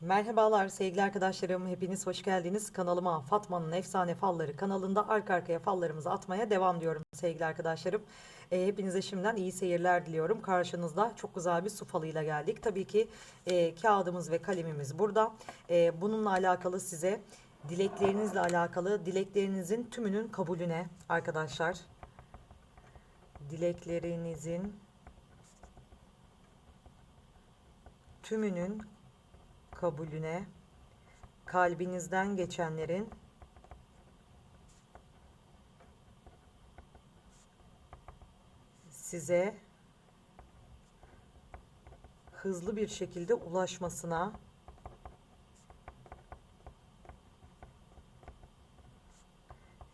Merhabalar sevgili arkadaşlarım. Hepiniz hoş geldiniz. Kanalıma Fatma'nın Efsane Falları kanalında arka arkaya fallarımızı atmaya devam diyorum sevgili arkadaşlarım. E, hepinize şimdiden iyi seyirler diliyorum. Karşınızda çok güzel bir su falıyla geldik. Tabii ki e, kağıdımız ve kalemimiz burada. E, bununla alakalı size dileklerinizle alakalı dileklerinizin tümünün kabulüne arkadaşlar. Dileklerinizin tümünün kabulüne kalbinizden geçenlerin size hızlı bir şekilde ulaşmasına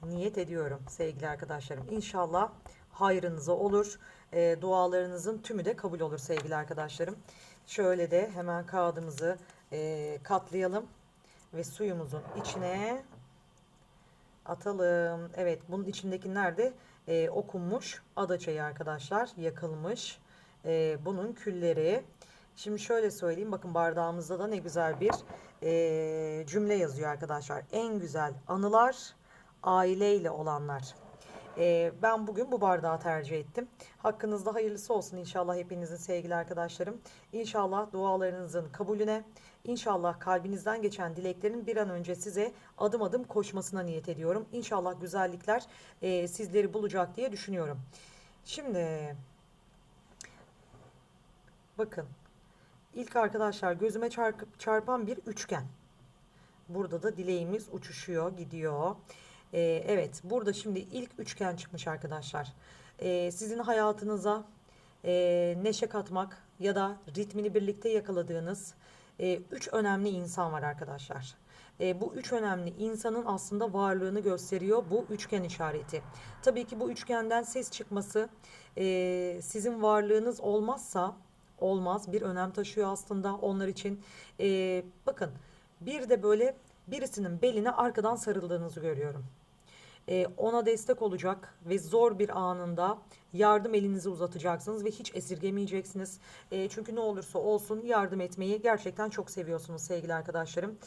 niyet ediyorum sevgili arkadaşlarım. İnşallah hayrınıza olur. E, dualarınızın tümü de kabul olur sevgili arkadaşlarım. Şöyle de hemen kağıdımızı e, katlayalım ve suyumuzun içine atalım. Evet bunun içindekiler de e, okunmuş ada çayı arkadaşlar yakılmış. E, bunun külleri. Şimdi şöyle söyleyeyim bakın bardağımızda da ne güzel bir e, cümle yazıyor arkadaşlar. En güzel anılar aileyle olanlar. Ee, ben bugün bu bardağı tercih ettim. Hakkınızda hayırlısı olsun inşallah hepinizin sevgili arkadaşlarım. İnşallah dualarınızın kabulüne, inşallah kalbinizden geçen dileklerin bir an önce size adım adım koşmasına niyet ediyorum. İnşallah güzellikler e, sizleri bulacak diye düşünüyorum. Şimdi bakın ilk arkadaşlar gözüme çarpıp çarpan bir üçgen. Burada da dileğimiz uçuşuyor, gidiyor. Ee, evet, burada şimdi ilk üçgen çıkmış arkadaşlar. Ee, sizin hayatınıza e, neşe katmak ya da ritmini birlikte yakaladığınız e, üç önemli insan var arkadaşlar. E, bu üç önemli insanın aslında varlığını gösteriyor bu üçgen işareti. Tabii ki bu üçgenden ses çıkması e, sizin varlığınız olmazsa olmaz bir önem taşıyor aslında onlar için. E, bakın bir de böyle birisinin beline arkadan sarıldığınızı görüyorum. Ee, ona destek olacak ve zor bir anında yardım elinizi uzatacaksınız ve hiç esirgemeyeceksiniz. Ee, çünkü ne olursa olsun yardım etmeyi gerçekten çok seviyorsunuz sevgili arkadaşlarım.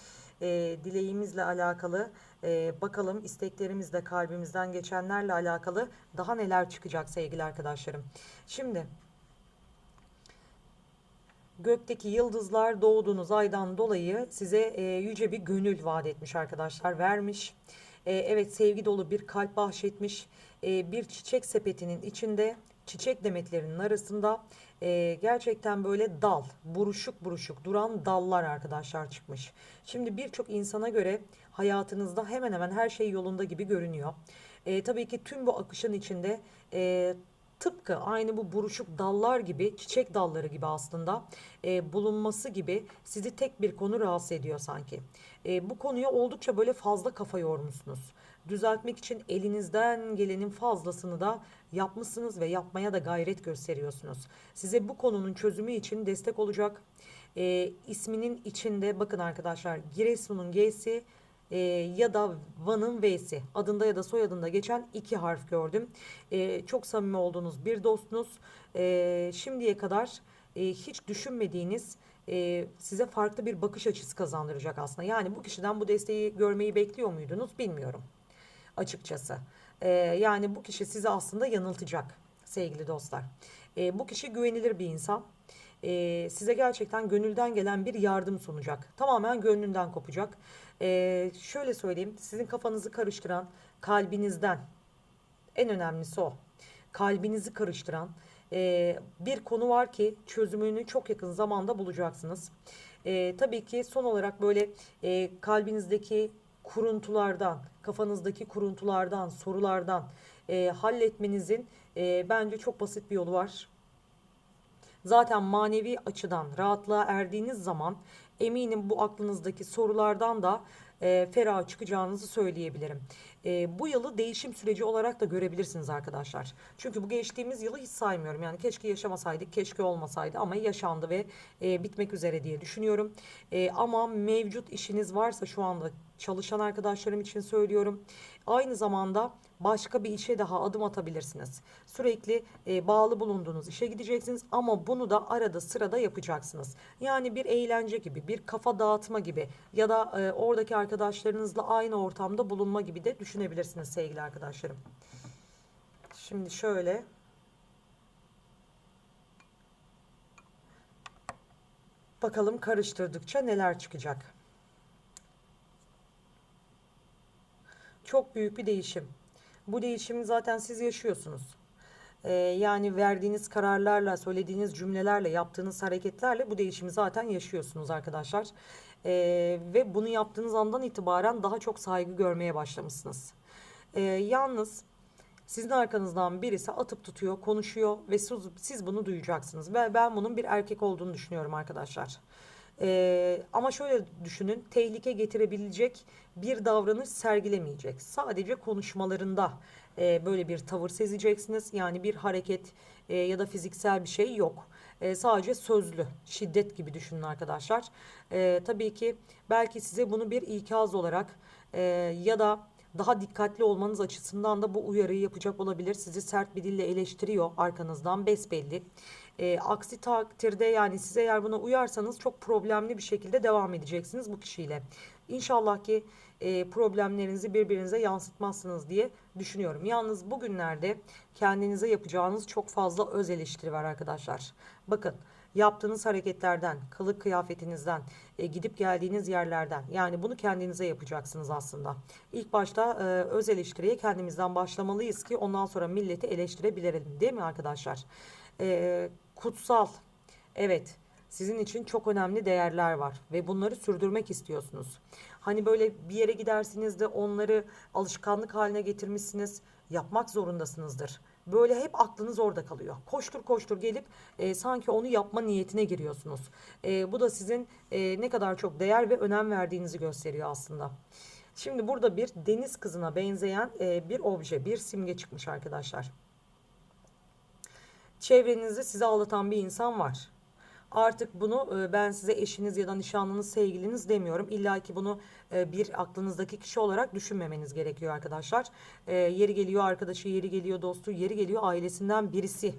Ee, dileğimizle alakalı e, bakalım isteklerimizle kalbimizden geçenlerle alakalı daha neler çıkacak sevgili arkadaşlarım. Şimdi gökteki yıldızlar doğduğunuz aydan dolayı size e, yüce bir gönül vaat etmiş arkadaşlar vermiş. E, evet sevgi dolu bir kalp bahşetmiş. E, bir çiçek sepetinin içinde çiçek demetlerinin arasında e, gerçekten böyle dal, buruşuk buruşuk duran dallar arkadaşlar çıkmış. Şimdi birçok insana göre hayatınızda hemen hemen her şey yolunda gibi görünüyor. E, tabii ki tüm bu akışın içinde e, tıpkı aynı bu buruşuk dallar gibi, çiçek dalları gibi aslında e, bulunması gibi sizi tek bir konu rahatsız ediyor sanki. E, bu konuya oldukça böyle fazla kafa yormuşsunuz. Düzeltmek için elinizden gelenin fazlasını da yapmışsınız ve yapmaya da gayret gösteriyorsunuz. Size bu konunun çözümü için destek olacak. E, isminin içinde bakın arkadaşlar Giresun'un G'si e, ya da Van'ın V'si adında ya da soyadında geçen iki harf gördüm. E, çok samimi olduğunuz bir dostunuz. E, şimdiye kadar e, hiç düşünmediğiniz e, size farklı bir bakış açısı kazandıracak aslında. Yani bu kişiden bu desteği görmeyi bekliyor muydunuz bilmiyorum açıkçası. E, yani bu kişi sizi aslında yanıltacak sevgili dostlar. E, bu kişi güvenilir bir insan. E, size gerçekten gönülden gelen bir yardım sunacak. Tamamen gönlünden kopacak. E, şöyle söyleyeyim, sizin kafanızı karıştıran kalbinizden en önemlisi o. Kalbinizi karıştıran e, bir konu var ki çözümünü çok yakın zamanda bulacaksınız. E, tabii ki son olarak böyle e, kalbinizdeki kuruntulardan, kafanızdaki kuruntulardan, sorulardan e, halletmenizin e, bence çok basit bir yolu var. Zaten manevi açıdan rahatlığa erdiğiniz zaman eminim bu aklınızdaki sorulardan da e, ferah çıkacağınızı söyleyebilirim. E, bu yılı değişim süreci olarak da görebilirsiniz arkadaşlar. Çünkü bu geçtiğimiz yılı hiç saymıyorum. Yani keşke yaşamasaydık, keşke olmasaydı ama yaşandı ve e, bitmek üzere diye düşünüyorum. E, ama mevcut işiniz varsa şu anda çalışan arkadaşlarım için söylüyorum. Aynı zamanda başka bir işe daha adım atabilirsiniz. Sürekli e, bağlı bulunduğunuz işe gideceksiniz ama bunu da arada sırada yapacaksınız. Yani bir eğlence gibi, bir kafa dağıtma gibi ya da e, oradaki arkadaşlarınızla aynı ortamda bulunma gibi de düşünebilirsiniz sevgili arkadaşlarım. Şimdi şöyle bakalım karıştırdıkça neler çıkacak. Çok büyük bir değişim. Bu değişimi zaten siz yaşıyorsunuz. Ee, yani verdiğiniz kararlarla, söylediğiniz cümlelerle, yaptığınız hareketlerle bu değişimi zaten yaşıyorsunuz arkadaşlar. Ee, ve bunu yaptığınız andan itibaren daha çok saygı görmeye başlamışsınız. Ee, yalnız sizin arkanızdan birisi atıp tutuyor, konuşuyor ve siz, siz bunu duyacaksınız. Ve ben bunun bir erkek olduğunu düşünüyorum arkadaşlar. Ee, ama şöyle düşünün, tehlike getirebilecek bir davranış sergilemeyecek. Sadece konuşmalarında e, böyle bir tavır sezeceksiniz. Yani bir hareket e, ya da fiziksel bir şey yok. E, sadece sözlü, şiddet gibi düşünün arkadaşlar. E, tabii ki belki size bunu bir ikaz olarak e, ya da daha dikkatli olmanız açısından da bu uyarıyı yapacak olabilir. Sizi sert bir dille eleştiriyor arkanızdan besbelli. E, aksi takdirde yani size eğer buna uyarsanız çok problemli bir şekilde devam edeceksiniz bu kişiyle. İnşallah ki e, problemlerinizi birbirinize yansıtmazsınız diye düşünüyorum. Yalnız bugünlerde kendinize yapacağınız çok fazla öz eleştiri var arkadaşlar. Bakın yaptığınız hareketlerden, kılık kıyafetinizden, e, gidip geldiğiniz yerlerden yani bunu kendinize yapacaksınız aslında. İlk başta e, öz eleştiriye kendimizden başlamalıyız ki ondan sonra milleti eleştirebilelim değil mi arkadaşlar? E, kutsal, evet sizin için çok önemli değerler var ve bunları sürdürmek istiyorsunuz. Hani böyle bir yere gidersiniz de onları alışkanlık haline getirmişsiniz, yapmak zorundasınızdır. Böyle hep aklınız orada kalıyor. Koştur koştur gelip e, sanki onu yapma niyetine giriyorsunuz. E, bu da sizin e, ne kadar çok değer ve önem verdiğinizi gösteriyor aslında. Şimdi burada bir deniz kızına benzeyen e, bir obje, bir simge çıkmış arkadaşlar. Çevrenizde sizi aldatan bir insan var. Artık bunu e, ben size eşiniz ya da nişanlınız, sevgiliniz demiyorum. İlla ki bunu e, bir aklınızdaki kişi olarak düşünmemeniz gerekiyor arkadaşlar. E, yeri geliyor arkadaşı, yeri geliyor dostu, yeri geliyor ailesinden birisi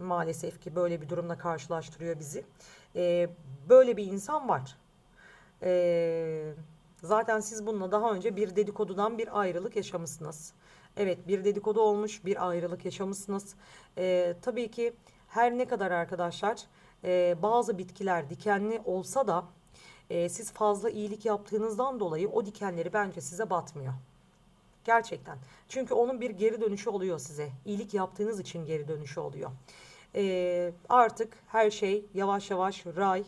maalesef ki böyle bir durumla karşılaştırıyor bizi. Böyle bir insan var. Zaten siz bununla daha önce bir dedikodudan bir ayrılık yaşamışsınız. Evet bir dedikodu olmuş, bir ayrılık yaşamışsınız. Tabii ki her ne kadar arkadaşlar e, bazı bitkiler dikenli olsa da e, siz fazla iyilik yaptığınızdan dolayı o dikenleri bence size batmıyor. Gerçekten. Çünkü onun bir geri dönüşü oluyor size. İyilik yaptığınız için geri dönüşü oluyor. E, artık her şey yavaş yavaş ray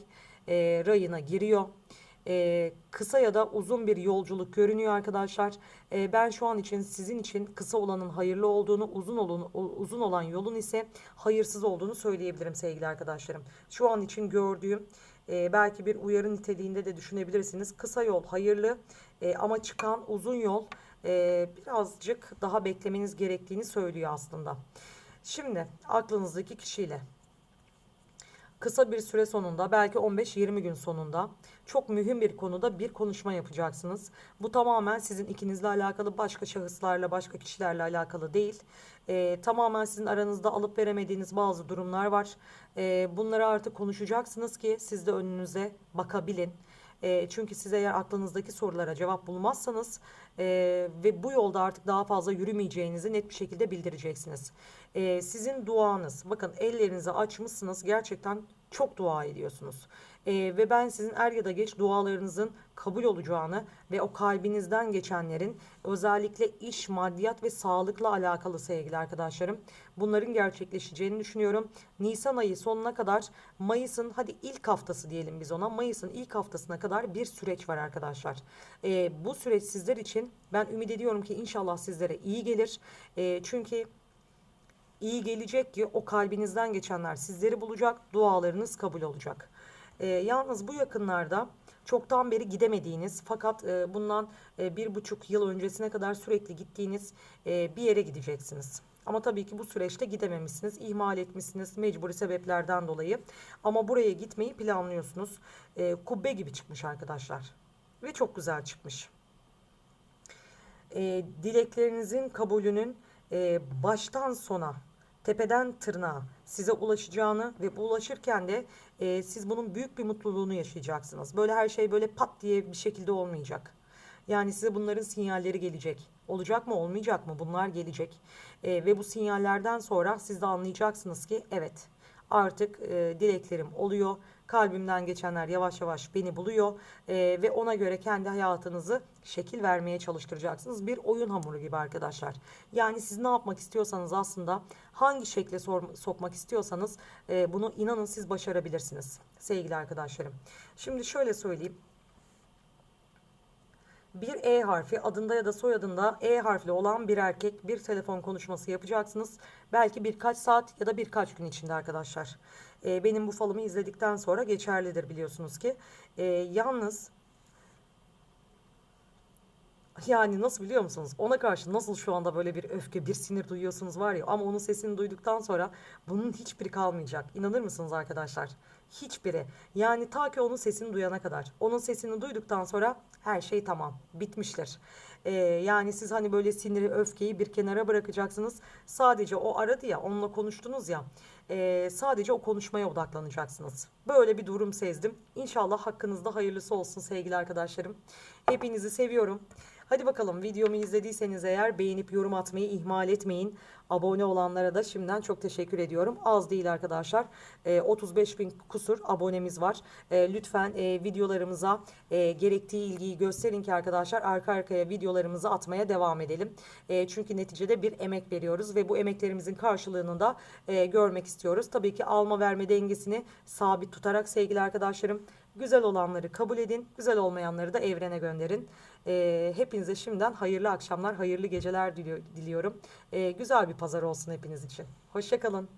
e, rayına giriyor e, kısa ya da uzun bir yolculuk görünüyor arkadaşlar. E, ben şu an için sizin için kısa olanın hayırlı olduğunu, uzun olan uzun olan yolun ise hayırsız olduğunu söyleyebilirim sevgili arkadaşlarım. Şu an için gördüğüm e, belki bir uyarı niteliğinde de düşünebilirsiniz. Kısa yol hayırlı e, ama çıkan uzun yol e, birazcık daha beklemeniz gerektiğini söylüyor aslında. Şimdi aklınızdaki kişiyle kısa bir süre sonunda belki 15-20 gün sonunda çok mühim bir konuda bir konuşma yapacaksınız. Bu tamamen sizin ikinizle alakalı başka şahıslarla başka kişilerle alakalı değil. Ee, tamamen sizin aranızda alıp veremediğiniz bazı durumlar var. Ee, bunları artık konuşacaksınız ki siz de önünüze bakabilin. E, çünkü siz eğer aklınızdaki sorulara cevap bulmazsanız e, ve bu yolda artık daha fazla yürümeyeceğinizi net bir şekilde bildireceksiniz. E, sizin duanız, bakın ellerinizi açmışsınız gerçekten çok dua ediyorsunuz. E, ve ben sizin er ya da geç dualarınızın kabul olacağını ve o kalbinizden geçenlerin özellikle iş, maddiyat ve sağlıkla alakalı sevgili arkadaşlarım bunların gerçekleşeceğini düşünüyorum. Nisan ayı sonuna kadar Mayıs'ın hadi ilk haftası diyelim biz ona Mayıs'ın ilk haftasına kadar bir süreç var arkadaşlar. E, bu süreç sizler için ben ümit ediyorum ki inşallah sizlere iyi gelir. E, çünkü iyi gelecek ki o kalbinizden geçenler sizleri bulacak, dualarınız kabul olacak. E, yalnız bu yakınlarda çoktan beri gidemediğiniz fakat e, bundan e, bir buçuk yıl öncesine kadar sürekli gittiğiniz e, bir yere gideceksiniz. Ama tabii ki bu süreçte gidememişsiniz, ihmal etmişsiniz mecburi sebeplerden dolayı. Ama buraya gitmeyi planlıyorsunuz. E, kubbe gibi çıkmış arkadaşlar. Ve çok güzel çıkmış. E, dileklerinizin kabulünün e, baştan sona, tepeden tırnağa size ulaşacağını ve bu ulaşırken de e, siz bunun büyük bir mutluluğunu yaşayacaksınız. Böyle her şey böyle pat diye bir şekilde olmayacak. Yani size bunların sinyalleri gelecek. Olacak mı olmayacak mı bunlar gelecek. E, ve bu sinyallerden sonra siz de anlayacaksınız ki evet artık e, dileklerim oluyor. Kalbimden geçenler yavaş yavaş beni buluyor E, ve ona göre kendi hayatınızı şekil vermeye çalıştıracaksınız. Bir oyun hamuru gibi arkadaşlar. Yani siz ne yapmak istiyorsanız aslında hangi şekle sor- sokmak istiyorsanız e, bunu inanın siz başarabilirsiniz sevgili arkadaşlarım. Şimdi şöyle söyleyeyim. Bir E harfi adında ya da soyadında E harfli olan bir erkek bir telefon konuşması yapacaksınız. Belki birkaç saat ya da birkaç gün içinde arkadaşlar. Ee, benim bu falımı izledikten sonra geçerlidir biliyorsunuz ki. Ee, yalnız yani nasıl biliyor musunuz? Ona karşı nasıl şu anda böyle bir öfke, bir sinir duyuyorsunuz var ya ama onun sesini duyduktan sonra bunun hiçbiri kalmayacak. İnanır mısınız arkadaşlar? Hiçbiri. Yani ta ki onun sesini duyana kadar. Onun sesini duyduktan sonra her şey tamam. Bitmiştir. Ee, yani siz hani böyle siniri, öfkeyi bir kenara bırakacaksınız. Sadece o aradı ya, onunla konuştunuz ya. Ee, sadece o konuşmaya odaklanacaksınız. Böyle bir durum sezdim. İnşallah hakkınızda hayırlısı olsun sevgili arkadaşlarım. Hepinizi seviyorum. Hadi bakalım videomu izlediyseniz eğer beğenip yorum atmayı ihmal etmeyin. Abone olanlara da şimdiden çok teşekkür ediyorum. Az değil arkadaşlar. Ee, 35 bin kusur abonemiz var. Ee, lütfen e, videolarımıza e, gerektiği ilgiyi gösterin ki arkadaşlar arka arkaya videolarımızı atmaya devam edelim. E, çünkü neticede bir emek veriyoruz ve bu emeklerimizin karşılığını da e, görmek istiyoruz. Tabii ki alma verme dengesini sabit tutarak sevgili arkadaşlarım güzel olanları kabul edin, güzel olmayanları da evrene gönderin. E, hepinize şimdiden hayırlı akşamlar, hayırlı geceler diliyor- diliyorum. E, güzel bir pazar olsun hepiniz için. Hoşçakalın.